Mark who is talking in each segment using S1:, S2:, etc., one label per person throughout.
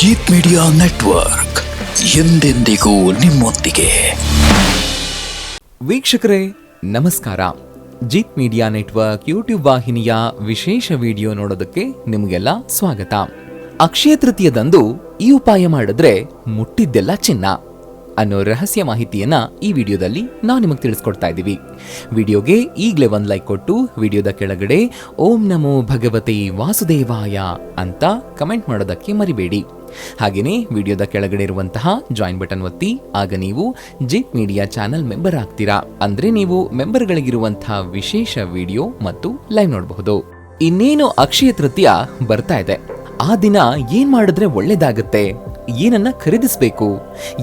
S1: Jeet media network ಎಂದೆಂದಿಗೂ ನಿಮ್ಮೊಂದಿಗೆ.
S2: ವೀಕ್ಷಕರೇ, ನಮಸ್ಕಾರ. ಜೀತ್ ಮೀಡಿಯಾ ನೆಟ್ವರ್ಕ್ ಯೂಟ್ಯೂಬ್ ವಾಹಿನಿಯ ವಿಶೇಷ ವಿಡಿಯೋ ನೋಡೋದಕ್ಕೆ ನಿಮಗೆಲ್ಲ ಸ್ವಾಗತ. ಅಕ್ಷಯ ತೃತೀಯದಂದು ಈ ಉಪಾಯ ಮಾಡಿದ್ರೆ ಮುಟ್ಟಿದ್ದೆಲ್ಲ ಚಿನ್ನ. ಅನ್ನೋ ರಹಸ್ಯ ಮಾಹಿತಿಯನ್ನ ಈ ವಿಡಿಯೋದಲ್ಲಿ ನಾವು ನಿಮಗೆ ತಿಳಿಸ್ಕೊಡ್ತಾ ಇದ್ದೀವಿ. ವಿಡಿಯೋಗೆ ಈಗಲೇ ಒಂದು ಲೈಕ್ ಕೊಟ್ಟು ವಿಡಿಯೋದ ಕೆಳಗಡೆ ಓಂ ನಮೋ ಭಗವತೆ ವಾಸುದೇವಾಯ ಅಂತ ಕಮೆಂಟ್ ಮಾಡೋದಕ್ಕೆ ಮರಿಬೇಡಿ. ಹಾಗೆಯೇ ವಿಡಿಯೋದ ಕೆಳಗಡೆ ಇರುವಂತಹ ಜಾಯಿನ್ ಬಟನ್ ಒತ್ತಿ, ಆಗ ನೀವು ಜಿಪ್ ಮೀಡಿಯಾ ಚಾನೆಲ್ ಮೆಂಬರ್ ಆಗ್ತೀರಾ? ಅಂದ್ರೆ ನೀವು ಮೆಂಬರ್ಗಳಿಗಿರುವಂತಹ ವಿಶೇಷ ವಿಡಿಯೋ ಮತ್ತು ಲೈವ್ ನೋಡಬಹುದು. ಇನ್ನೇನು ಅಕ್ಷಯ ತೃತೀಯ ಬರ್ತಾ ಇದೆ. ಆ ದಿನ ಏನ್ ಮಾಡಿದ್ರೆ ಒಳ್ಳೇದಾಗುತ್ತೆ? ಏನನ್ನ ಖರೀದಿಸಬೇಕು?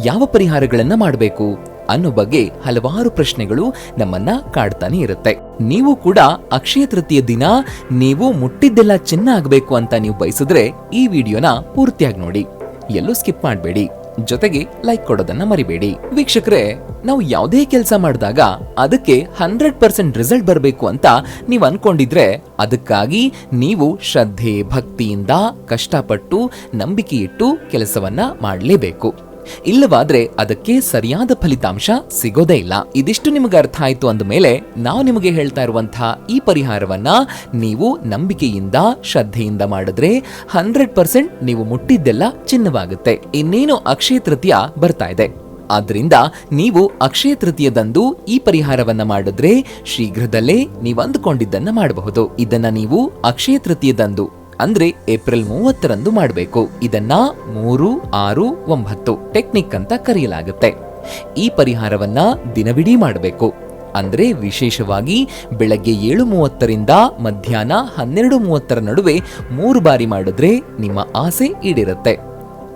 S2: ಯಾವ ಪರಿಹಾರಗಳನ್ನ ಮಾಡಬೇಕು? ಅನ್ನೋ ಬಗ್ಗೆ ಹಲವಾರು ಪ್ರಶ್ನೆಗಳು ನಮ್ಮನ್ನ ಕಾಡ್ತಾನೆ ಇರುತ್ತೆ. ನೀವು ಕೂಡ ಅಕ್ಷಯ ತೃತೀಯ ದಿನ ನೀವು ಮುಟ್ಟಿದ್ದೆಲ್ಲ ಚಿನ್ನ ಆಗಬೇಕು ಅಂತ ನೀವು ಬಯಸಿದ್ರೆ ಈ ವಿಡಿಯೋನ ಪೂರ್ತಿಯಾಗಿ ನೋಡಿ. ಎಲ್ಲೂ ಸ್ಕಿಪ್ ಮಾಡಬೇಡಿ. ಜೊತೆಗೆ ಲೈಕ್ ಕೊಡೋದನ್ನ ಮರಿಬೇಡಿ. ವೀಕ್ಷಕರೇ, ನಾವು ಯಾವುದೇ ಕೆಲಸ ಮಾಡಿದಾಗ ಅದಕ್ಕೆ ಹಂಡ್ರೆಡ್ ಪರ್ಸೆಂಟ್ ರಿಸಲ್ಟ್ ಬರಬೇಕು ಅಂತ ನೀವು ಅನ್ಕೊಂಡಿದ್ರೆ ಅದಕ್ಕಾಗಿ ನೀವು ಶ್ರದ್ಧೆ, ಭಕ್ತಿಯಿಂದ ಕಷ್ಟಪಟ್ಟು ನಂಬಿಕೆ ಇಟ್ಟು ಕೆಲಸವನ್ನ ಮಾಡಲೇಬೇಕು. ಇಲ್ಲವಾದ್ರೆ ಅದಕ್ಕೆ ಸರಿಯಾದ ಫಲಿತಾಂಶ ಸಿಗೋದೇ ಇಲ್ಲ. ಇದಿಷ್ಟು ನಿಮಗೆ ಅರ್ಥ ಆಯ್ತು ಅಂದ ಮೇಲೆ ನಾವು ನಿಮಗೆ ಹೇಳ್ತಾ ಇರುವಂತಹ ಈ ಪರಿಹಾರವನ್ನ ನೀವು ನಂಬಿಕೆಯಿಂದ, ಶ್ರದ್ಧೆಯಿಂದ ಮಾಡಿದ್ರೆ ಹಂಡ್ರೆಡ್ ಪರ್ಸೆಂಟ್ ನೀವು ಮುಟ್ಟಿದ್ದೆಲ್ಲ ಚಿನ್ನವಾಗುತ್ತೆ. ಇನ್ನೇನು ಅಕ್ಷಯ ತೃತೀಯ ಬರ್ತಾ ಇದೆ. ಆದ್ರಿಂದ ನೀವು ಅಕ್ಷಯ ತೃತೀಯದಂದು ಈ ಪರಿಹಾರವನ್ನ ಮಾಡಿದ್ರೆ ಶೀಘ್ರದಲ್ಲೇ ನೀವು ಅಂದುಕೊಂಡಿದ್ದನ್ನ ಮಾಡಬಹುದು. ಇದನ್ನ ನೀವು ಅಕ್ಷಯ ತೃತೀಯದಂದು ಅಂದ್ರೆ ಏಪ್ರಿಲ್ ಮೂವತ್ತರಂದು ಮಾಡಬೇಕು. ಇದನ್ನ ಮೂರು, ಆರು, ಒಂಬತ್ತು ಟೆಕ್ನಿಕ್ ಅಂತ ಕರೆಯಲಾಗುತ್ತೆ. ಈ ಪರಿಹಾರವನ್ನ ದಿನವಿಡೀ ಮಾಡಬೇಕು. ಅಂದ್ರೆ ವಿಶೇಷವಾಗಿ ಬೆಳಗ್ಗೆ ಏಳು ಮೂವತ್ತರಿಂದ ಮಧ್ಯಾಹ್ನ ಹನ್ನೆರಡು ಮೂವತ್ತರ ನಡುವೆ ಮೂರು ಬಾರಿ ಮಾಡಿದ್ರೆ ನಿಮ್ಮ ಆಸೆ ಈಡಿರುತ್ತೆ.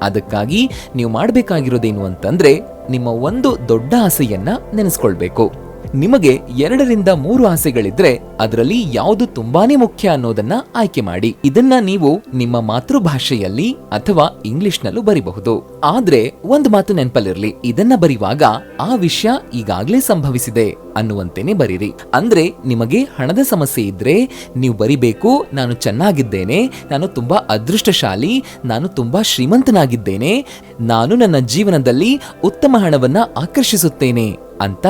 S2: ಅದಕ್ಕಾಗಿ ನೀವು ಮಾಡಬೇಕಾಗಿರೋದೇನು ಅಂತಂದ್ರೆ ನಿಮ್ಮ ಒಂದು ದೊಡ್ಡ ಆಸೆಯನ್ನ ನೆನೆಸ್ಕೊಳ್ಬೇಕು. ನಿಮಗೆ ಎರಡರಿಂದ ಮೂರು ಆಸೆಗಳಿದ್ರೆ ಅದರಲ್ಲಿ ಯಾವುದು ತುಂಬಾನೇ ಮುಖ್ಯ ಅನ್ನೋದನ್ನ ಆಯ್ಕೆ ಮಾಡಿ. ಇದನ್ನ ನೀವು ನಿಮ್ಮ ಮಾತೃಭಾಷೆಯಲ್ಲಿ ಅಥವಾ ಇಂಗ್ಲಿಷ್ನಲ್ಲೂ ಬರಿಬಹುದು. ಆದ್ರೆ ಒಂದು ಮಾತು ನೆನಪಲ್ಲಿರ್ಲಿ. ಇದನ್ನ ಬರೆಯುವಾಗ ಆ ವಿಷಯ ಈಗಾಗ್ಲೇ ಸಂಭವಿಸಿದೆ ಅನ್ನುವಂತೇನೆ ಬರೀರಿ. ಅಂದ್ರೆ ನಿಮಗೆ ಹಣದ ಸಮಸ್ಯೆ ಇದ್ರೆ ನೀವು ಬರಿಬೇಕು, ನಾನು ಚೆನ್ನಾಗಿದ್ದೇನೆ, ನಾನು ತುಂಬಾ ಅದೃಷ್ಟಶಾಲಿ, ನಾನು ತುಂಬಾ ಶ್ರೀಮಂತನಾಗಿದ್ದೇನೆ, ನಾನು ನನ್ನ ಜೀವನದಲ್ಲಿ ಉತ್ತಮ ಹಣವನ್ನ ಆಕರ್ಷಿಸುತ್ತೇನೆ ಅಂತ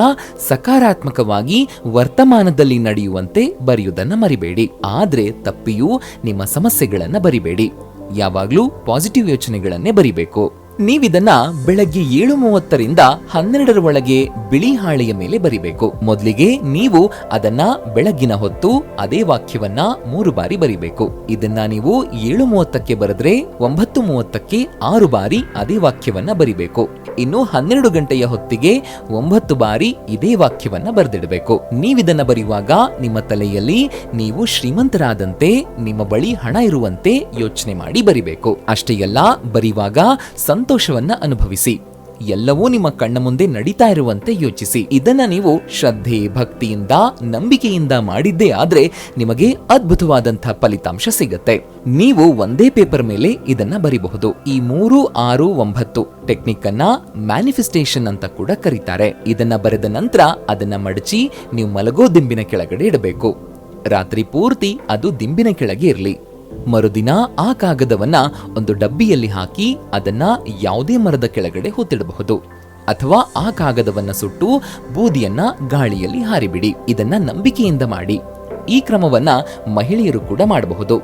S2: ಸಕಾರಾತ್ಮಕವಾಗಿ ವರ್ತಮಾನದಲ್ಲಿ ನಡೆಯುವಂತೆ ಬರೆಯುವುದನ್ನು ಮರಿಬೇಡಿ. ಆದರೆ ತಪ್ಪಿಯೂ ನಿಮ್ಮ ಸಮಸ್ಯೆಗಳನ್ನು ಬರಿಬೇಡಿ. ಯಾವಾಗಲೂ ಪಾಸಿಟಿವ್ ಯೋಚನೆಗಳನ್ನೇ ಬರಿಬೇಕು. ನೀವಿದನ್ನ ಬೆಳಗ್ಗೆ ಏಳು ಮೂವತ್ತರಿಂದ ಹನ್ನೆರಡರ ಒಳಗೆ ಬಿಳಿ ಹಾಳೆಯ ಮೇಲೆ ಬರಿಬೇಕು. ಮೊದಲಿಗೆ ನೀವು ಅದನ್ನ ಬೆಳಗ್ಗಿನ ಹೊತ್ತು ಅದೇ ವಾಕ್ಯವನ್ನ ಮೂರು ಬಾರಿ ಬರಿಬೇಕು. ಇದನ್ನ ನೀವು ಏಳು ಮೂವತ್ತಕ್ಕೆ ಬರೆದ್ರೆ ಒಂಬತ್ತು ಮೂವತ್ತಕ್ಕೆ ಆರು ಬಾರಿ ಅದೇ ವಾಕ್ಯವನ್ನ ಬರಿಬೇಕು. ಇನ್ನು ಹನ್ನೆರಡು ಗಂಟೆಯ ಹೊತ್ತಿಗೆ ಒಂಬತ್ತು ಬಾರಿ ಇದೇ ವಾಕ್ಯವನ್ನ ಬರೆದಿಡಬೇಕು. ನೀವಿದನ್ನ ಬರೆಯುವಾಗ ನಿಮ್ಮ ತಲೆಯಲ್ಲಿ ನೀವು ಶ್ರೀಮಂತರಾದಂತೆ, ನಿಮ್ಮ ಬಳಿ ಹಣ ಇರುವಂತೆ ಯೋಚನೆ ಮಾಡಿ ಬರಿಬೇಕು. ಅಷ್ಟೇ ಅಲ್ಲ, ಬರೆಯುವಾಗ ಸಂತೋಷವನ್ನ ಅನುಭವಿಸಿ. ಎಲ್ಲವೂ ನಿಮ್ಮ ಕಣ್ಣ ಮುಂದೆ ನಡೀತಾ ಇರುವಂತೆ ಯೋಚಿಸಿ. ಇದನ್ನ ನೀವು ಶ್ರದ್ಧೆ, ಭಕ್ತಿಯಿಂದ, ನಂಬಿಕೆಯಿಂದ ಮಾಡಿದ್ದೇ ಆದ್ರೆ ನಿಮಗೆ ಅದ್ಭುತವಾದಂತಹ ಫಲಿತಾಂಶ ಸಿಗತ್ತೆ. ನೀವು ಒಂದೇ ಪೇಪರ್ ಮೇಲೆ ಇದನ್ನ ಬರಿಬಹುದು. ಈ ಮೂರು, ಆರು, ಒಂಬತ್ತು ಟೆಕ್ನಿಕ್ ಅನ್ನ ಮ್ಯಾನಿಫೆಸ್ಟೇಷನ್ ಅಂತ ಕೂಡ ಕರೀತಾರೆ. ಇದನ್ನ ಬರೆದ ನಂತರ ಅದನ್ನ ಮಡಚಿ ನೀವು ಮಲಗೋ ದಿಂಬಿನ ಕೆಳಗಡೆ ಇಡಬೇಕು. ರಾತ್ರಿ ಪೂರ್ತಿ ಅದು ದಿಂಬಿನ ಕೆಳಗೆ ಇರಲಿ. ಮರುದಿನ ಆ ಕಾಗದವನ್ನ ಒಂದು ಡಬ್ಬಿಯಲ್ಲಿ ಹಾಕಿ ಅದನ್ನ ಯಾವುದೇ ಮರದ ಕೆಳಗಡೆ ಹೊತ್ತಿಡಬಹುದು ಅಥವಾ ಆ ಕಾಗದವನ್ನ ಸುಟ್ಟು ಬೂದಿಯನ್ನ ಗಾಳಿಯಲ್ಲಿ ಹಾರಿಬಿಡಿ. ಇದನ್ನ ನಂಬಿಕೆಯಿಂದ ಮಾಡಿ. ಈ ಕ್ರಮವನ್ನ ಮಹಿಳೆಯರು ಕೂಡ ಮಾಡಬಹುದು.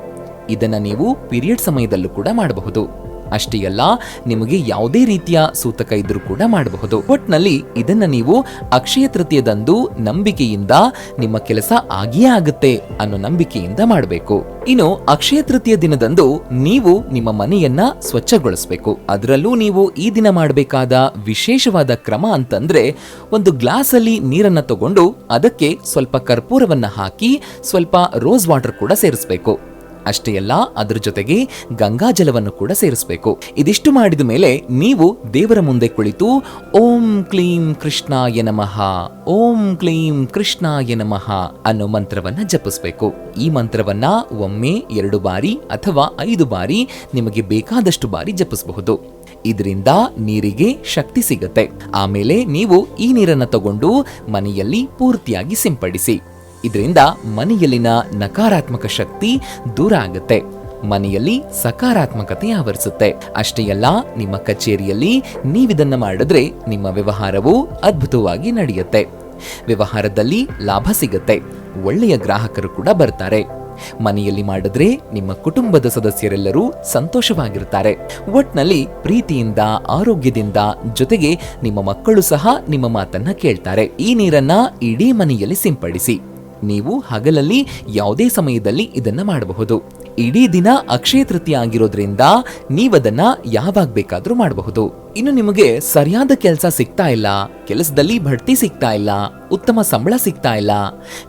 S2: ಇದನ್ನ ನೀವು ಪೀರಿಯಡ್ ಸಮಯದಲ್ಲೂ ಕೂಡ ಮಾಡಬಹುದು. ಅಷ್ಟೇ ಅಲ್ಲ ನಿಮಗೆ ಯಾವುದೇ ರೀತಿಯ ಸೂತಕ ಇದ್ರೂ ಕೂಡ ಮಾಡಬಹುದು. ಒಟ್ನಲ್ಲಿ ಇದನ್ನ ನೀವು ಅಕ್ಷಯ ತೃತೀಯದಂದು ನಂಬಿಕೆಯಿಂದ ನಿಮ್ಮ ಕೆಲಸ ಆಗಿಯೇ ಆಗುತ್ತೆ ಅನ್ನೋ ನಂಬಿಕೆಯಿಂದ ಮಾಡಬೇಕು. ಇನ್ನು ಅಕ್ಷಯ ತೃತೀಯ ದಿನದಂದು ನೀವು ನಿಮ್ಮ ಮನೆಯನ್ನ ಸ್ವಚ್ಛಗೊಳಿಸಬೇಕು. ಅದರಲ್ಲೂ ನೀವು ಈ ದಿನ ಮಾಡಬೇಕಾದ ವಿಶೇಷವಾದ ಕ್ರಮ ಅಂತಂದ್ರೆ ಒಂದು ಗ್ಲಾಸ್ ಅಲ್ಲಿ ನೀರನ್ನ ತಗೊಂಡು ಅದಕ್ಕೆ ಸ್ವಲ್ಪ ಕರ್ಪೂರವನ್ನ ಹಾಕಿ ಸ್ವಲ್ಪ ರೋಸ್ ವಾಟರ್ ಕೂಡ ಸೇರಿಸಬೇಕು. ಅಷ್ಟೇ ಅಲ್ಲ, ಅದರ ಜೊತೆಗೆ ಗಂಗಾ ಜಲವನ್ನು ಕೂಡ ಸೇರಿಸಬೇಕು. ಇದಿಷ್ಟು ಮಾಡಿದ ಮೇಲೆ ನೀವು ದೇವರ ಮುಂದೆ ಕುಳಿತು, ಓಂ ಕ್ಲೀಂ ಕೃಷ್ಣಾಯ ನಮಃ, ಓಂ ಕ್ಲೀಂ ಕೃಷ್ಣಾಯ ನಮಃ ಅನ್ನೋ ಮಂತ್ರವನ್ನ ಜಪಿಸಬೇಕು. ಈ ಮಂತ್ರವನ್ನ ಒಮ್ಮೆ ಎರಡು ಬಾರಿ ಅಥವಾ ಐದು ಬಾರಿ ನಿಮಗೆ ಬೇಕಾದಷ್ಟು ಬಾರಿ ಜಪಿಸಬಹುದು. ಇದರಿಂದ ನೀರಿಗೆ ಶಕ್ತಿ ಸಿಗುತ್ತೆ. ಆಮೇಲೆ ನೀವು ಈ ನೀರನ್ನ ತಗೊಂಡು ಮನೆಯಲ್ಲಿ ಪೂರ್ತಿಯಾಗಿ ಸಿಂಪಡಿಸಿ. ಇದರಿಂದ ಮನೆಯಲ್ಲಿನ ನಕಾರಾತ್ಮಕ ಶಕ್ತಿ ದೂರ ಆಗುತ್ತೆ. ಮನೆಯಲ್ಲಿ ಸಕಾರಾತ್ಮಕತೆ ಆವರಿಸುತ್ತೆ. ಅಷ್ಟೇ ಅಲ್ಲ, ನಿಮ್ಮ ಕಚೇರಿಯಲ್ಲಿ ನೀವಿದನ್ನ ಮಾಡಿದ್ರೆ ನಿಮ್ಮ ವ್ಯವಹಾರವು ಅದ್ಭುತವಾಗಿ ನಡೆಯುತ್ತೆ. ವ್ಯವಹಾರದಲ್ಲಿ ಲಾಭ ಸಿಗುತ್ತೆ. ಒಳ್ಳೆಯ ಗ್ರಾಹಕರು ಕೂಡ ಬರ್ತಾರೆ. ಮನೆಯಲ್ಲಿ ಮಾಡಿದ್ರೆ ನಿಮ್ಮ ಕುಟುಂಬದ ಸದಸ್ಯರೆಲ್ಲರೂ ಸಂತೋಷವಾಗಿರ್ತಾರೆ. ಒಟ್ನಲ್ಲಿ ಪ್ರೀತಿಯಿಂದ, ಆರೋಗ್ಯದಿಂದ ಜೊತೆಗೆ ನಿಮ್ಮ ಮಕ್ಕಳು ಸಹ ನಿಮ್ಮ ಮಾತನ್ನ ಕೇಳ್ತಾರೆ. ಈ ನೀರನ್ನ ಇಡೀ ಮನೆಯಲ್ಲಿ ಸಿಂಪಡಿಸಿ. ನೀವು ಹಗಲಲ್ಲಿ ಯಾವುದೇ ಸಮಯದಲ್ಲಿ ಇದನ್ನು ಮಾಡಬಹುದು. ಇಡೀ ದಿನ ಅಕ್ಷಯ ತೃತೀಯ ಆಗಿರೋದ್ರಿಂದ ನೀವದನ್ನ ಯಾವಾಗ ಬೇಕಾದರೂ ಮಾಡಬಹುದು. ಇನ್ನು ನಿಮಗೆ ಸರಿಯಾದ ಕೆಲಸ ಸಿಗ್ತಾ ಇಲ್ಲ, ಕೆಲಸದಲ್ಲಿ ಬಡ್ತಿ ಸಿಗ್ತಾ ಇಲ್ಲ, ಉತ್ತಮ ಸಂಬಳ ಸಿಗ್ತಾ ಇಲ್ಲ,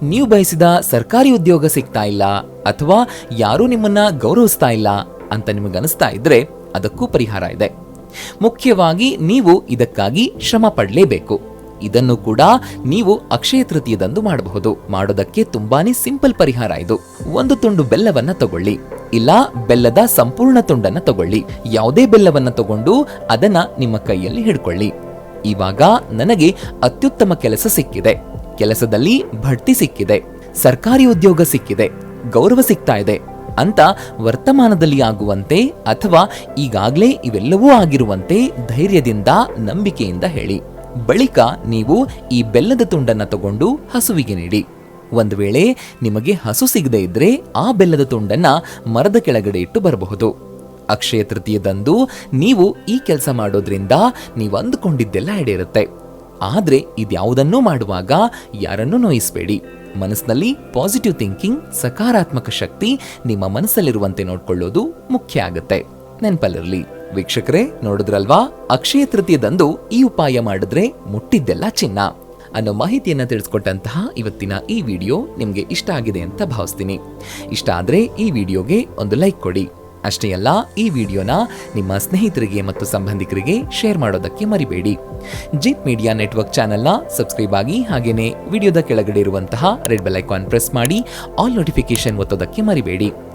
S2: ನೀವು ಬಯಸಿದ ಸರ್ಕಾರಿ ಉದ್ಯೋಗ ಸಿಗ್ತಾ ಇಲ್ಲ, ಅಥವಾ ಯಾರೂ ನಿಮ್ಮನ್ನ ಗೌರವಿಸ್ತಾ ಇಲ್ಲ ಅಂತ ನಿಮಗನಿಸ್ತಾ ಇದ್ರೆ ಅದಕ್ಕೂ ಪರಿಹಾರ ಇದೆ. ಮುಖ್ಯವಾಗಿ ನೀವು ಇದಕ್ಕಾಗಿ ಶ್ರಮ ಪಡಲೇಬೇಕು. ಇದನ್ನು ಕೂಡ ನೀವು ಅಕ್ಷಯ ತೃತೀಯದಂದು ಮಾಡಬಹುದು. ಮಾಡೋದಕ್ಕೆ ತುಂಬಾನೇ ಸಿಂಪಲ್ ಪರಿಹಾರ ಇದು. ಒಂದು ತುಂಡು ಬೆಲ್ಲವನ್ನ ತಗೊಳ್ಳಿ. ಇಲ್ಲ, ಬೆಲ್ಲದ ಸಂಪೂರ್ಣ ತುಂಡನ್ನ ತಗೊಳ್ಳಿ. ಯಾವುದೇ ಬೆಲ್ಲವನ್ನ ತಗೊಂಡು ಅದನ್ನ ನಿಮ್ಮ ಕೈಯಲ್ಲಿ ಹಿಡ್ಕೊಳ್ಳಿ. ಇವಾಗ ನನಗೆ ಅತ್ಯುತ್ತಮ ಕೆಲಸ ಸಿಕ್ಕಿದೆ. ಕೆಲಸದಲ್ಲಿ ಬಡ್ತಿ ಸಿಕ್ಕಿದೆ. ಸರ್ಕಾರಿ ಉದ್ಯೋಗ ಸಿಕ್ಕಿದೆ. ಗೌರವ ಸಿಗ್ತಾ ಇದೆ. ಅಂತ ವರ್ತಮಾನದಲ್ಲಿ ಆಗುವಂತೆ ಅಥವಾ ಈಗಾಗಲೇ ಇವೆಲ್ಲವೂ ಆಗಿರುವಂತೆ ಧೈರ್ಯದಿಂದ, ನಂಬಿಕೆಯಿಂದ ಹೇಳಿ. ಬಳಿಕ ನೀವು ಈ ಬೆಲ್ಲದ ತುಂಡನ್ನು ತಗೊಂಡು ಹಸುವಿಗೆ ನೀಡಿ. ಒಂದು ವೇಳೆ ನಿಮಗೆ ಹಸು ಸಿಗದೇ ಇದ್ರೆ ಆ ಬೆಲ್ಲದ ತುಂಡನ್ನ ಮರದ ಕೆಳಗಡೆ ಇಟ್ಟು ಬರಬಹುದು. ಅಕ್ಷಯ ತೃತೀಯದಂದು ನೀವು ಈ ಕೆಲಸ ಮಾಡೋದ್ರಿಂದ ನೀವು ಅಂದುಕೊಂಡಿದ್ದೆಲ್ಲ ಈಡೇರುತ್ತೆ. ಆದ್ರೆ ಇದ್ಯಾವುದನ್ನೂ ಮಾಡುವಾಗ ಯಾರನ್ನೂ ನೋಯಿಸಬೇಡಿ. ಮನಸ್ಸಿನಲ್ಲಿ ಪಾಸಿಟಿವ್ ಥಿಂಕಿಂಗ್ ಸಕಾರಾತ್ಮಕ ಶಕ್ತಿ ನಿಮ್ಮ ಮನಸ್ಸಲ್ಲಿರುವಂತೆ ನೋಡ್ಕೊಳ್ಳೋದು ಮುಖ್ಯ ಆಗುತ್ತೆ. ನೆನಪಲ್ಲಿರಲಿ. ವೀಕ್ಷಕರೇ, ನೋಡಿದ್ರಲ್ವಾ? ಅಕ್ಷಯ ತೃತೀಯದಂದು ಈ ಉಪಾಯ ಮಾಡಿದ್ರೆ ಮುಟ್ಟಿದ್ದೆಲ್ಲ ಚಿನ್ನ. ಅನ್ನೋ ಮಾಹಿತಿಯನ್ನು ತಿಳಿಸ್ಕೊಟ್ಟಂತಹ ಇವತ್ತಿನ ಈ ವಿಡಿಯೋ ನಿಮಗೆ ಇಷ್ಟ ಆಗಿದೆ ಅಂತ ಭಾವಿಸ್ತೀನಿ. ಇಷ್ಟ ಆದರೆ ಈ ವಿಡಿಯೋಗೆ ಒಂದು ಲೈಕ್ ಕೊಡಿ. ಅಷ್ಟೇ ಅಲ್ಲ, ಈ ವಿಡಿಯೋನ ನಿಮ್ಮ ಸ್ನೇಹಿತರಿಗೆ ಮತ್ತು ಸಂಬಂಧಿಕರಿಗೆ ಶೇರ್ ಮಾಡೋದಕ್ಕೆ ಮರಿಬೇಡಿ. ಜಿತ್ ಮೀಡಿಯಾ ನೆಟ್ವರ್ಕ್ ಚಾನೆಲ್ನ ಸಬ್ಸ್ಕ್ರೈಬ್ ಆಗಿ ಹಾಗೆಯೇ ವಿಡಿಯೋದ ಕೆಳಗಡೆ ಇರುವಂತಹ ರೆಡ್ ಬೆಲ್ ಐಕಾನ್ ಪ್ರೆಸ್ ಮಾಡಿ, ಆಲ್ ನೋಟಿಫಿಕೇಶನ್ ಒತ್ತೋದಕ್ಕೆ ಮರಿಬೇಡಿ.